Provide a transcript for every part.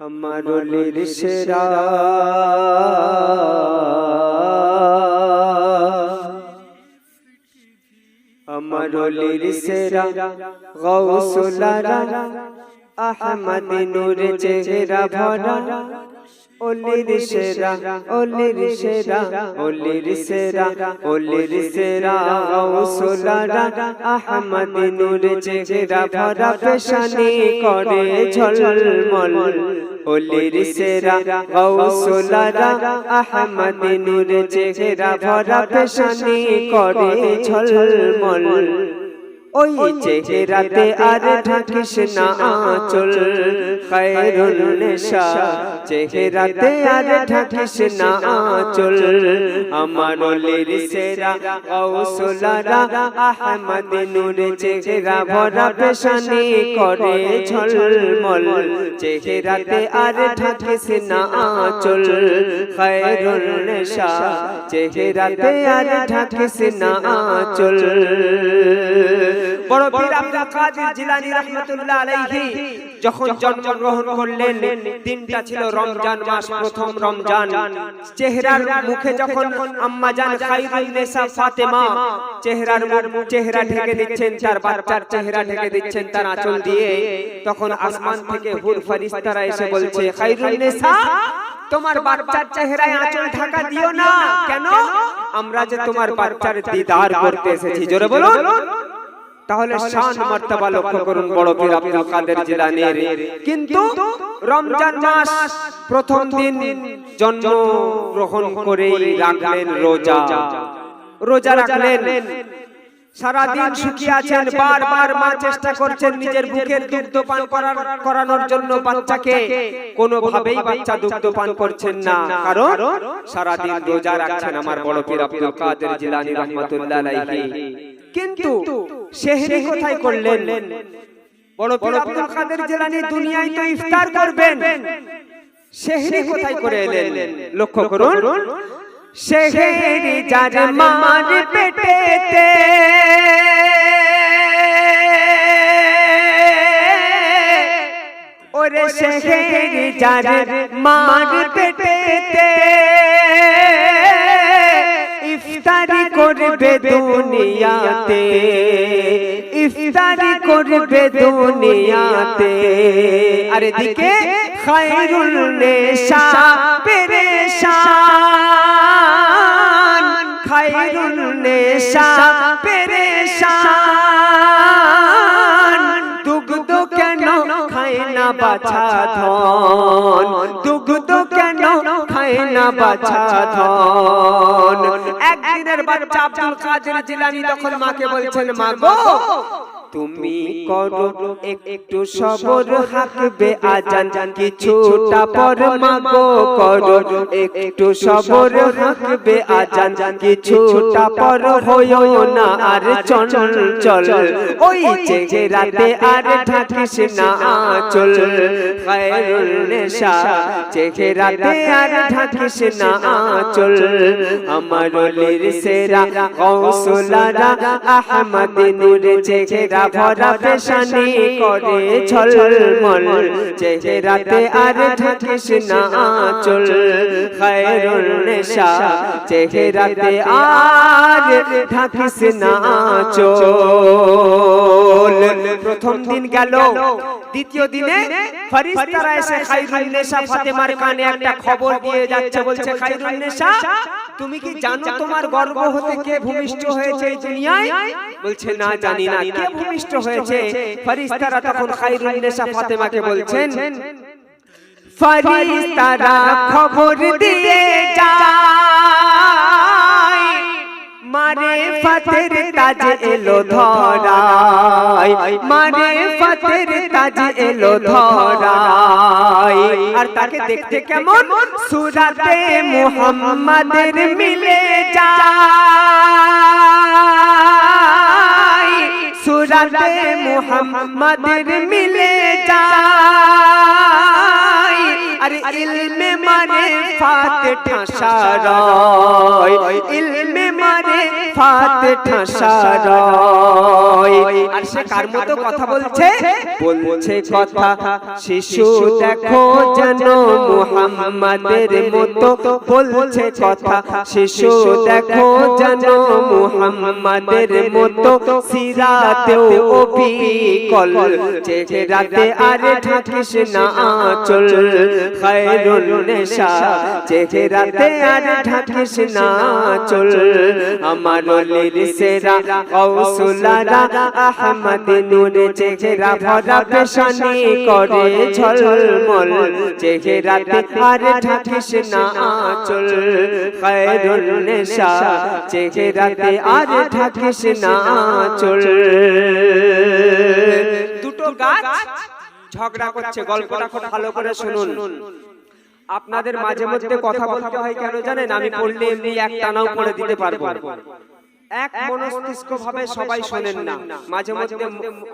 আমার সেরা। আমার সেরা। গৌসুলারা আহমদ নূর চেহারা ভরা। অলির সেরা অলির সেরা অলির সেরা অলির সেরা গৌসুলারা আহমদ নূর চেহারা ভরা পেশানি করে ঝলমল অলির সেরা গৌসুলারা আহমদ নূর চেহারা ভরা পেশানি করে ঝলমল ওই চেহারাতে আর ঢাকিস না আঁচল। খায়রুল নেশা। চেহারাতে আর ঢাকিস না আঁচল। আমার অলির সেরা গৌসুলারা আহমদ নূর চেহারা ভরা পেশানি করে ঝলমল। চেহারাতে আর ঢাকিস না আঁচল। খায়রুল নেশা। চেহারাতে আর ঢাকিস না আঁচল। বড় পীর আব্দুল কাদের জিলানী রাহমাতুল্লাহ আলাইহি যখন জন্মগ্রহণ করলেন দিনটা ছিল রমজান মাস প্রথম রমজান। চেহারার মুখে যখন আম্মা জান খাইরুন নেসা ফাতেমা চেহারার মুখ চেহারা ঢেকে দিচ্ছেন তার বাচ্চার চেহারা ঢেকে দিচ্ছেন তার আঁচল দিয়ে। তখন আসমান থেকে হুর ফেরেশতারা এসে বলছে খাইরুন নেসা তোমার বাচ্চার চেহারায় আঁচল ঢাকা দিও না। কেন? আমরা যে তোমার বাচ্চার দিদার করতে এসেছি জোরে বলুন তাহলে শান মার্তবা লক্ষ্য করুন বড় পীর আব্দুল কাদের জিলানীর। কিন্তু রমজান মাস প্রথম দিন জন্ম গ্রহণ করেই রাখলেন রোজা। রোজা। রাখলেন। সারাদিন সুখী আছেন বারবার মা চেষ্টা করছেন নিজের বুকের দুগ্ধ পান করার করানোর জন্য বাচ্চাকে কোনোভাবেই বাচ্চা দুগ্ধ পান করছেন না। কারণ সারাদিন রোজা রাখছেন আমার বড় পীর আব্দুল কাদের জিলানী রাহমাতুল্লাহ আলাইহি। কিন্তু সেহরি কোথায় করলেন। বড় পীর আব্দুল কাদের জিলানী দুনিয়ায় তো ইফতার করবেন। সেহরি কোথায় করে এলেন। লক্ষ্য করুন। সেহরি যার মার পেটেতে। ওরে সেহরি যার মার পেটেতে। ইফতারি করবে দুনিয়াতে, ইফতারি করবে দুনিয়াতে। আরে দিকে খায়রুল নেশা, পেরেশান। খায়রুল নেশা, পেরেশান। দুগ্ধ কেন খায় না বাছা ধন? দুগ্ধ কেন খায় না বাছা ধন। একদিনের বাচ্চা আব্দুল কাদের জিলানী তখন মাকে বলছেন মা গো তুমি করো একটু সবর হাকবে আজান। কিছুটা পর মাগো করো একটু সবর হাকবে আজান। কিছুটা পর হইও না আর চল চল ওই চেহারাতে আর ঢাকিস না আঁচল খায়রুল নেশা। চেহারাতে আর ঢাকিস না আঁচল। আমার অলির সেরা আহমদ নূর চেহারা ভরা পেশানি করে চেহারাতে আর ঢাকিস না আঁচল। খায়রুল নেশা। চেহারাতে আর ঢাকিস না আঁচল। প্রথম দিন গেল। দ্বিতীয় দিনে ফেরেশতারা এসে খাইরুন নেশা ফাতেমার কানে একটা খবর দিয়ে যাচ্ছে বলছে খাইরুন নেশা তুমি কি জানো তোমার গর্ব হতে কে ভূমিষ্ঠ হয়েছে এই দুনিয়ায়? বলছে না জানি না কে ভূমিষ্ঠ হয়েছে? ফেরেশতারা তখন খাইরুন নেশা ফাতেমাকে বলছেন ফেরেশতারা খবর দিয়ে ফাতের তাজ এলো ধরাই মারে ফাতের তাজ এলো ধরাই আর তাকে দেখতে কেমন? সুরাতে মুহাম্মাদের মিলে যায়। সুরাতে মুহাম্মাদের মিলে যায়। আরে ইলমে মারে ফাত ঠাসারয়। ইলমে মারে ফাত ঠাসারয়। আর সে কার মতো কথা বলছে? বলছে? কথা শিশু দেখো যেন মুহাম্মাদের মতো বলছে কথা শিশু দেখো যেন মুহাম্মাদের মতো সিরাতেও অবিকল। চেহারাতে আর ঢাকিস না আঁচল। খায়রুল নেশা, চেহারাতে আর ঢাকিস না আঁচল আমার অলির সেরা কৌসুলারা আহমদ নূর, চেহারা ভরা পেশানি করে ঝলমল। চেহারাতে আর ঢাকিস না আঁচল খায়রুল নেশা, চেহারাতে আর ঢাকিস না গাছ ঝগড়া করছে গল্পটা খুব ভালো করে শুনুন। আপনাদের মাঝে মধ্যে কথা বলতে হয় কেন জানেন? আমি পড়লে এমনি এক টানাও পড়ে দিতে পারব। এক মনস্তিষ্ক ভাবে সবাই শোনেন না। মাঝে মধ্যে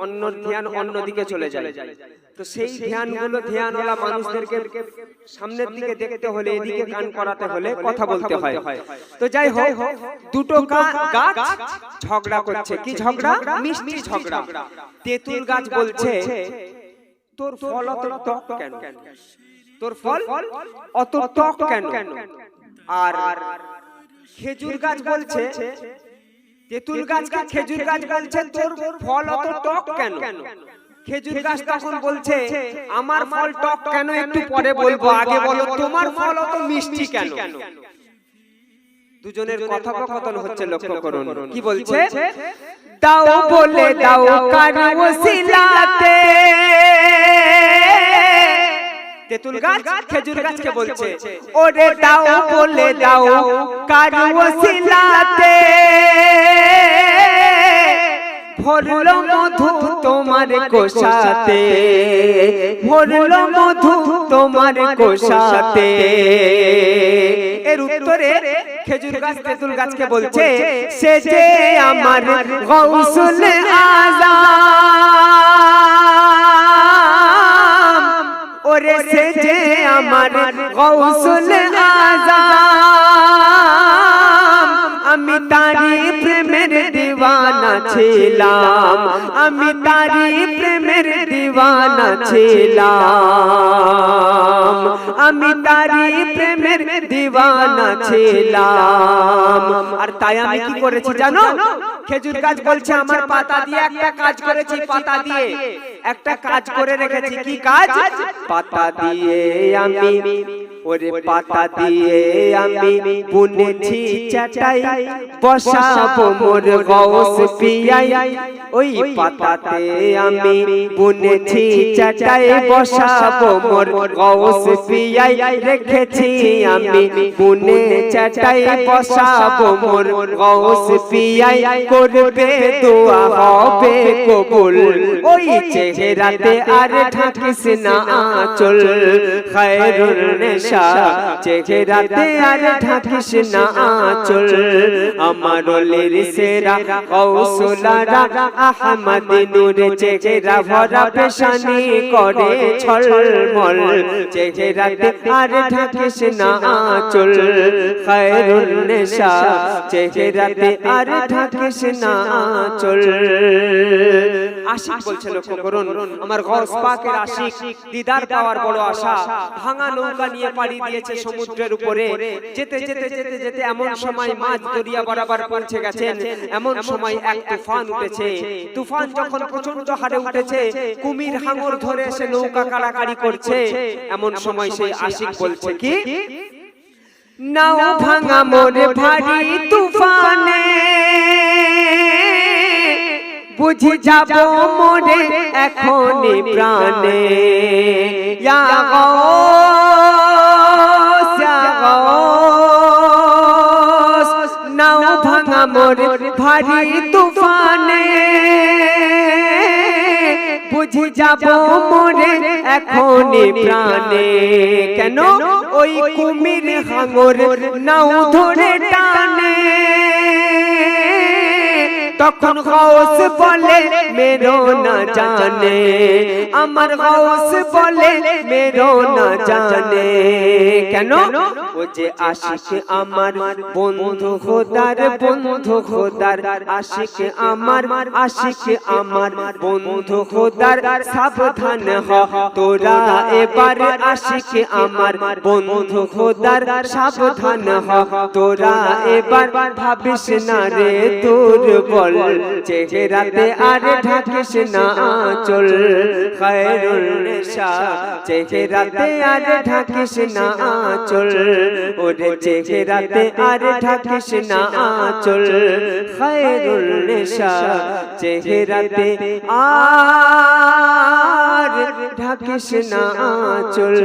অন্য ধ্যান অন্যদিকে চলে যায়। তো সেই ধ্যানগুলো ধ্যানওয়ালা মানুষদেরকে সামনের দিকে দেখতে হলে এদিকে কান করাতে হলে কথা বলতে হয়। তো যাই হোক দুটো গাছ ঝগড়া করছে। কি ঝগড়া? মিষ্টি ঝগড়া? তেঁতুল গাছ বলছে তোর ফল অত টক কেন? তোর ফল অত টক কেন? আর খেজুর গাছ বলছে তেঁতুল গাছকে খেজুর গাছ বলছে তোর ফল অত টক কেন? খেজুর গাছ তখন বলছে আমার ফল টক কেন? একটু পরে বলব আগে বলো তোমার ফল অত মিষ্টি কেন? দুজনের কথোপকথন হচ্ছে লক্ষ্য করুন। কি বলছে? দাও বলে দাও কার ওসিলাতে। তেঁতুল গাছ খেজুর গাছকে বলছে। ওরে দাও বলে দাও কার ওসিলাতে। ভরলো মধু তোমার কোষাতে। ভরলো মধু তোমার কোষাতে। এর উত্তরে খেজুর গাছ তেঁতুল গাছকে বলছে সে যে আমার গৌসুল আজাম ওরে সে যে আমার গৌসুল আজাম। আমি তারি প্রেমের দিওয়ানা ছিলাম। আমি তারি প্রেমের দিওয়ানা ছিলাম। আমি তারি প্রেমের দিওয়ানা ছিলাম। আর তাই আমি কি করেছি জানো? খেজুর গাছ বলছে, আমার পাতা দিয়ে একটা কাজ করেছি, পাতা দিয়ে। একটা কাজ করে রেখেছি। কি কাজ? পাতা দিয়ে আমি ওরে পাতা দিয়ে আমি বুনেছি চাটাই বসাবো মোর গৌস পিয়াই। ওই পাতাতে আমি বুনেছি চাটাই বসাবো মোর গৌস পিয়াই। রেখেছি আমি বুনে চাটাই বসাবো মোর গৌস পিয়াই। করবে দোয়া হবে কবুল। ওই চেহারাতে আর ঢাকিস না আঁচল খায়রুল নেশা। চেহারাতে আর ঢাকিস না আঁচল, আমার ওলের সেরা কৌশলারা আহমদ নূর চেহারা ভরা পেশানি করে ছলমল। চেহারাতে আর ঢাকিস না আঁচল খায়রুল নেশা। চেহারাতে আর ঢাকিস না আঁচল। আশিক বলছে, লক্ষ্য করুন আমার গৌস পাকের আশিক, দিদার পাওয়ার বড় আশা। ভাঙা নৌকা নিয়ে পাড়ি দিয়েছে সমুদ্রের উপরে। যেতে যেতে যেতে যেতে এমন সময় মাছ দরিয়া বরাবর পৌঁছে গেছেন। এমন সময় এক তুফান উঠেছে। তুফান যখন প্রচণ্ড হারে উঠেছে, কুমির হাঙর ধরে এসে নৌকা কাড়াকাড়ি করছে। এমন সময় সেই আশিক বলছে, কি? নাও ভাঙা মোরে ভারী তুফানে বুঝি যাব মোরে এখনই প্রাণে। ইয়া নাও ভাঙা মোরে ভারী তুফানে। বুঝি যাব মোরে এখনই প্রাণে। কেন? ওই কুমির হাঙর নাও ধরে টানে। তখন গৌস বলে মেরো না জানে। আমার গৌস বলে মেরো না জানে। কেন? ও যে আশিক আমার বন্ধু খোদার বন্ধু খোদার আশিক আমার আশিক আমার বন্ধু খোদার সাবধান হ। তোরা এবার আশিক আমার বন্ধু খোদার সাবধান হ। তোরা এবার ভাবিস না রে তোর বল। চেহারাতে আর ঢাকিস না চল খায়রুল নিশা। চেহারাতে আর ঢাকিস না চল ওরে চেহারাতে আর ঢাকিস না আঁচল খায়রুল নিশা। চেহারাতে আর ঢাকিস না চল